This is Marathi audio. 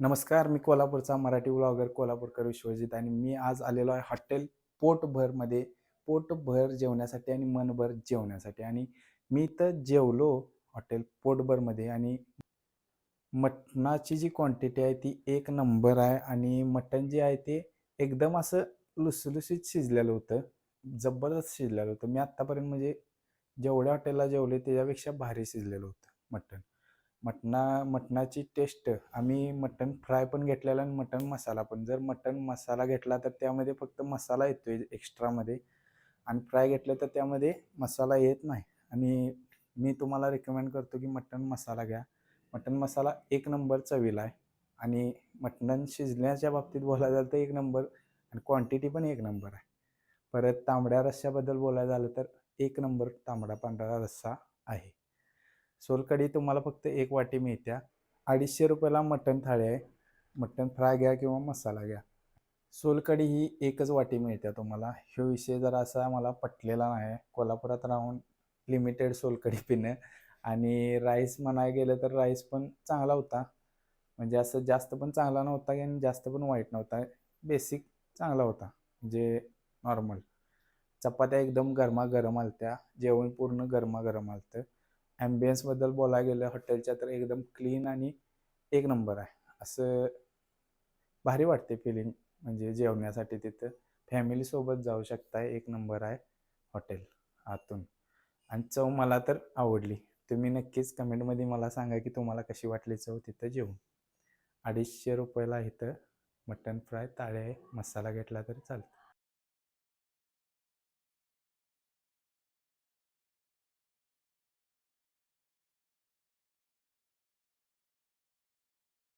नमस्कार मी कोल्हापूरचा मराठी ब्लॉगर कोल्हापूरकर विश्वजित आणि मी आज आलेलो आहे हॉटेल पोटभरमध्ये. पोटभर जेवण्यासाठी आणि मनभर जेवण्यासाठी. आणि मी तर जेवलो हॉटेल पोटभरमध्ये आणि मटणाची जी क्वांटिटी आहे ती एक नंबर आहे आणि मटण जे आहे ते एकदम असं लुसलुसीत शिजलेलं होतं. जबरदस्त शिजलेलं होतं. मी आत्तापर्यंत म्हणजे जेवढ्या हॉटेलला जेवले त्याच्यापेक्षा भारी शिजलेलं होतं मटण. मटणा मटणाची टेस्ट आम्ही मटण फ्राय पण घेतलेला आणि मटण मसाला पण. जर मटण मसाला घेतला तर त्यामध्ये फक्त मसाला येतो आहे एक्स्ट्रामध्ये आणि फ्राय घेतलं तर त्यामध्ये मसाला येत नाही. आणि मी तुम्हाला रिकमेंड करतो की मटण मसाला घ्या. मटण मसाला एक नंबर चवीला आहे. आणि मटण शिजण्याच्या बाबतीत बोलायला झालं तर एक नंबर आणि क्वांटिटी पण एक नंबर आहे. परत तांबड्या रस्स्याबद्दल बोलायचं झालं तर एक नंबर तांबडा पांढरा रस्सा आहे. सोलकढी तुम्हाला फक्त एक वाटी मिळत्या. अडीचशे रुपयाला मटण थाळी आहे. मटण फ्राय घ्या किंवा मसाला घ्या. सोलकढी ही एकच वाटी मिळते तुम्हाला. ह्यो विषय जरा असा मला पटलेला नाही. कोल्हापुरात राहून लिमिटेड सोलकढी पिणं आणि राईस म्हणायला गेलं तर राईस पण चांगला होता. म्हणजे असं जास्त पण चांगला नव्हता आणि जास्त पण वाईट नव्हता. बेसिक चांगला होता. म्हणजे नॉर्मल चपात्या एकदम गरमागरम आलत्या. जेवण पूर्ण गरमागरम आलतं. ॲम्बियन्सबद्दल बोलायला गेलं हॉटेलच्या तर एकदम क्लीन आणि एक नंबर आहे. असं भारी वाटते फिलिंग म्हणजे जेवण्यासाठी तिथं. फॅमिलीसोबत जाऊ शकताय एक नंबर आहे हॉटेल आतून. आणि चव मला तर आवडली. तुम्ही नक्कीच कमेंटमध्ये मला सांगा की तुम्हाला कशी वाटली चव तिथं जेवून. अडीचशे रुपयाला इथं मटन फ्राय ताळे आहे मसाला घेतला तरी चालतं.